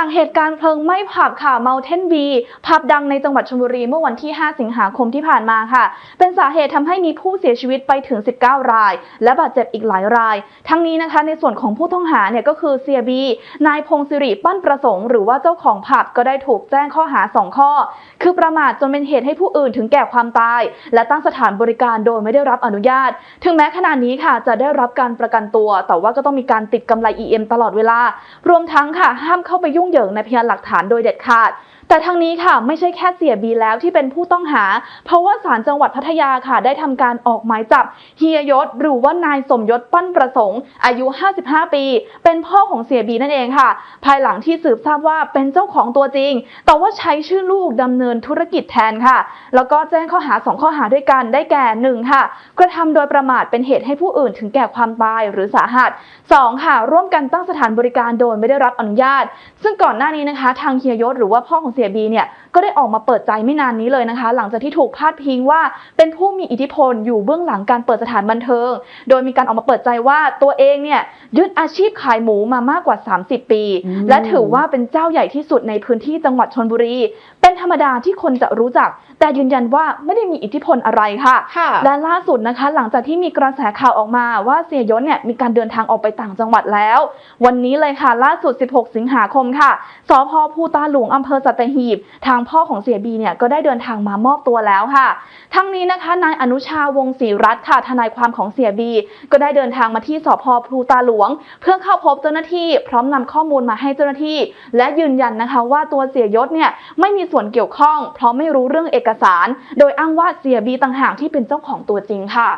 จากเหตุการณ์เพลิงไหม้ผับค่ะ Mountain B ผับดังในจังหวัดชลบุรีเมื่อวันที่ 5 สิงหาคมที่ผ่านมาค่ะ เป็นสาเหตุทำให้มีผู้เสียชีวิตไปถึง 19 ราย และบาดเจ็บอีกหลายราย ทั้งนี้นะคะในส่วนของผู้ต้องหาเนี่ยก็คือเซียบีนายพงศิริปั้นประสงค์หรือว่าเจ้าของผับก็ได้ถูกแจ้งข้อหา 2 ข้อ คือประมาทจนเป็นเหตุให้ผู้อื่นถึงแก่ความตาย และตั้งสถานบริการโดยไม่ได้รับอนุญาต ถึงแม้ขณะนี้ค่ะจะได้รับการประกันตัว แต่ว่าก็ต้องมีการติดกำไร EM ตลอดเวลารวมทั้งค่ะห้ามเข้าไปยุ่งเหยิงในพยานหลักฐานโดยเด็ดขาด แต่ทางนี้ค่ะไม่ใช่แค่เสียบีแล้วที่เป็นผู้ต้องหา เพราะว่าศาลจังหวัดพัทยาค่ะ ได้ทำการออกหมายจับเฮียยศหรือว่านายสมยศปั้นประสงค์ อายุ 55 ปี เป็นพ่อของเสียบีนั่นเองค่ะ ภายหลังที่สืบทราบว่าเป็นเจ้าของตัวจริง แต่ว่าใช้ชื่อลูกดำเนินธุรกิจแทนค่ะ แล้วก็แจ้งข้อหา 2 ข้อหาด้วยกันได้แก่ 1 ค่ะ กระทำโดยประมาทเป็นเหตุให้ผู้อื่นถึงแก่ความตายหรือสาหัส 2 ค่ะ ร่วมกันตั้งสถานบริการโดยไม่ได้รับอนุญาต ซึ่งก่อนหน้านี้นะคะ ทางเฮียยศหรือว่าพ่อของเสียบีเนี่ย ก็ได้ออกมาเปิดใจไม่นานนี้เลยนะคะ หลังจากที่ถูกพาดพิงว่าเป็นผู้มีอิทธิพลอยู่เบื้องหลังการเปิดสถานบันเทิง โดยมีการออกมาเปิดใจว่าตัวเองเนี่ยยึดอาชีพขายหมูมามากกว่า 30 ปีอืมและถือว่าเป็นเจ้าใหญ่ที่สุดในพื้นที่จังหวัดชนบุรี เป็นธรรมดาที่คนจะรู้จัก แต่ยืนยันว่าไม่ได้มีอิทธิพลอะไรค่ะค่ะ และล่าสุดนะคะ หลังจากที่มีกระแสข่าวออกมาว่าเสียยศเนี่ยมีการเดินทางออกไปต่างจังหวัดแล้ว วันนี้เลยค่ะล่าสุด 16 สิงหาคมค่ะสพภูตาหลวงอำเภอสัตหีบ ทางพ่อของเสียบีเนี่ยก็ได้เดินทางมามอบตัวแล้วค่ะ ทั้งนี้นะคะนายอนุชาวงศ์ศรีรัตน์ค่ะทนายความของเสียบี ก็ได้เดินทางมาที่สพภูตาหลวง เพื่อเข้าพบเจ้าหน้าที่พร้อมนำข้อมูลมาให้เจ้าหน้าที่ และยืนยันนะคะว่าตัวเสียยศเนี่ยไม่มีส่วนเกี่ยวข้อง เพราะไม่รู้เรื่องเอกสาร โดยอ้างว่าเสียบีต่างหากที่เป็นเจ้าของตัวจริงค่ะ